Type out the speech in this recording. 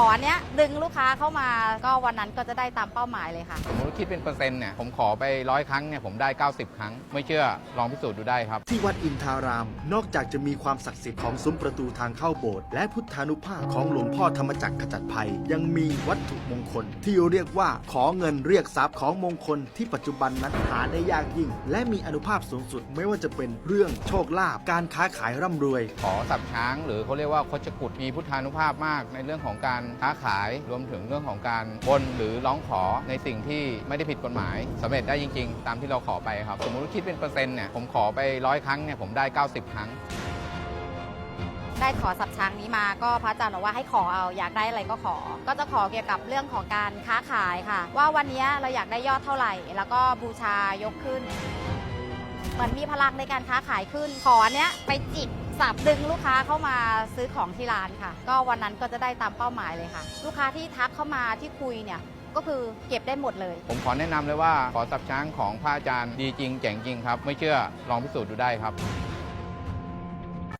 ออันเนี้ยดึงลูกค้าเข้ามาก็วันนั้นก็จะได้ตามเป้าหมายเลยค่ะสมมติคิดเป็นเปอร์เซ็นต์เนี่ยผมขอไปร้อยครั้งเนี่ยผมได้ 90 ครั้ง ไม่เชื่อลองพิสูจน์ดูได้ครับ ที่วัดอินทาราม นอกจากจะมีความศักดิ์สิทธิ์ของซุ้มประตูทางเข้าโบสถ์และพุทธานุภาพของหลวงพ่อธรรมจักรขจัดภัย ยังมีวัตถุมงคล ที่เรียกว่าขอเงินเรียกทรัพย์ของมงคลที่ปัจจุบันนั้นหาได้ยากยิ่ง และมีอนุภาพสูงสุดไม่ว่าจะเป็นเรื่องโชคลาภการค้าขายร่ำรวย ขอสับช้าง หรือเขาเรียกว่าคชกุฎมีพุทธานุภาพมากในเรื่องของการค้าขายรวมถึงเรื่องของการบนหรือร้องขอในสิ่งที่ไม่ได้ผิดกฎหมายสำเร็จได้จริง ๆ ตามที่เราขอไปครับสมมติคิดเป็นเปอร์เซ็นต์เนี่ยผมขอไปร้อยครั้งเนี่ยผมได้ 90 ครั้งได้ขอสับช้างนี้มาก็พระอาจารย์บอกว่าให้ขอเอาอยากได้อะไรก็ขอ ก็จะขอเกี่ยวกับเรื่องของการค้าขายค่ะ ว่าวันนี้เราอยากได้ยอดเท่าไหร่ แล้วก็บูชายกขึ้น เหมือนมีพลังในการค้าขายขึ้น ขอเนี้ยไปจิก สับดึงลูกค้าเข้ามาซื้อของที่ร้านค่ะ ก็วันนั้นก็จะได้ตามเป้าหมายเลยค่ะ ลูกค้าที่ทักเข้ามาที่คุยเนี่ยก็คือเก็บได้หมดเลย ผมขอแนะนำเลยว่าขอสับช้างของพระอาจารย์ดีจริงเจ๋งจริงครับ ไม่เชื่อลองพิสูจน์ดูได้ครับ